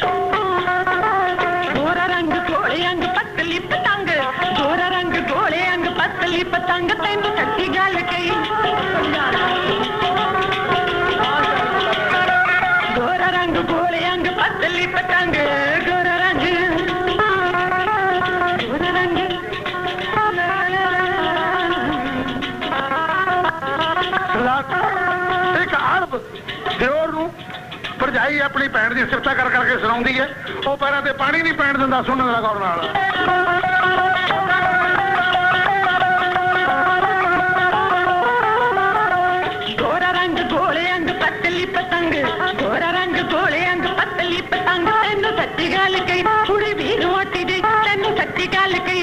ஜோரரங்கு கோழை அங்கு பத்தல் இப்ப தாங்க ஜோரரங்கு கோழை அங்கு பத்தல் இப்ப தாங்க தந்து கட்டி கால கை ஜோரரங்கு கோழை அங்கு பத்தல் இப்ப தாங்க ஜோரரங்கு ஜோரரங்கு தேவரும் ਭਰਜਾਈ ਆਪਣੀ ਭੈਣ ਦੀ ਸਿਫਤਾਂ ਕਰ ਕਰਕੇ ਸੁਣਾਉਂਦੀ ਹੈ ਉਹ ਪੈਰਾਂ ਤੇ ਪਾਣੀ ਨਹੀਂ ਪੈਣ ਦਿੰਦਾ ਸੁਣਨ ਦਾ ਗੌਰ ਨਾਲ ਰੋਟੀ ਦੇ ਤੈਨੂੰ ਸੱਚੀ ਗੱਲ ਕਹੀ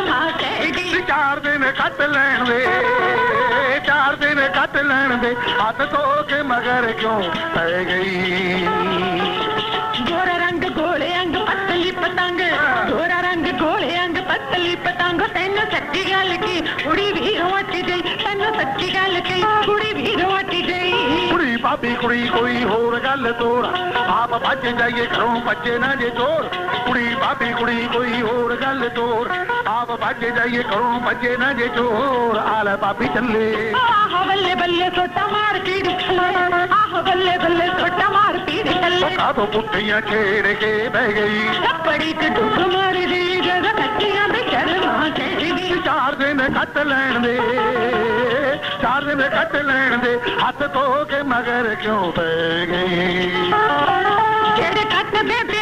مگر کیوں گئی گورا رنگ گولہ اگ پتلی پتنگ گورا رنگ گولہ اگ پتلی پتنگ تینو چکی گل کی اڑی بھی ہوتی گئی تینوں سکی گل گئی آب باجے چوری بابی کو آپ باجیے بلے مار پی آپ بتیاں چیڑ کے بہ گئی چار دن کت لے میں کٹ لین دے ہاتھ تو کے مگر کیوں پہ گئی کھٹ دے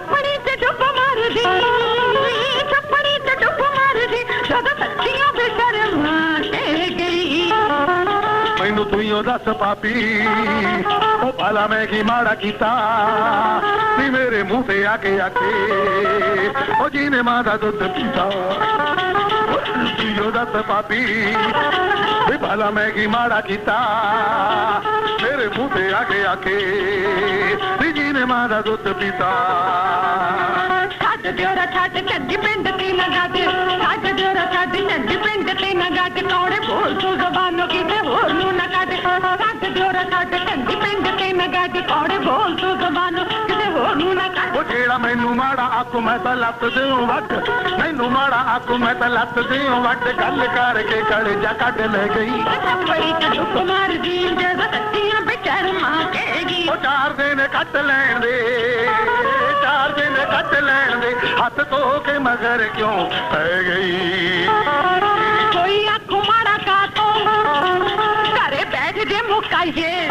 माड़ाह ते आखे पीता तुंहिंजो दस पापी भला मैगी माड़ा मेरे मुंह ते आखे ती जी माध पीता میںت دوں میں کٹ لین دے لے ہاتھ تو مگر کیوں پہ گئی کوئی آر بی مکائیے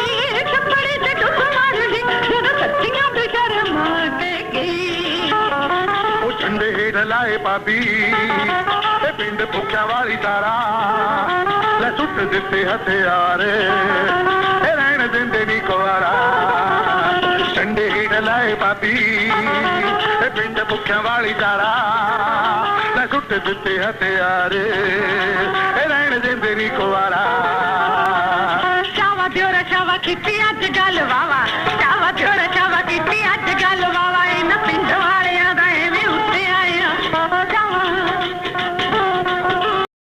چنڈیڈ لائے بابی پنڈ پوکیا والی تارا لے ہتھیار رین دندی کووارا چنڈے ہیل لائے بابی پنڈ پوکھے والی تارا لے ہتھیار رین دند کو آوارا گل واہ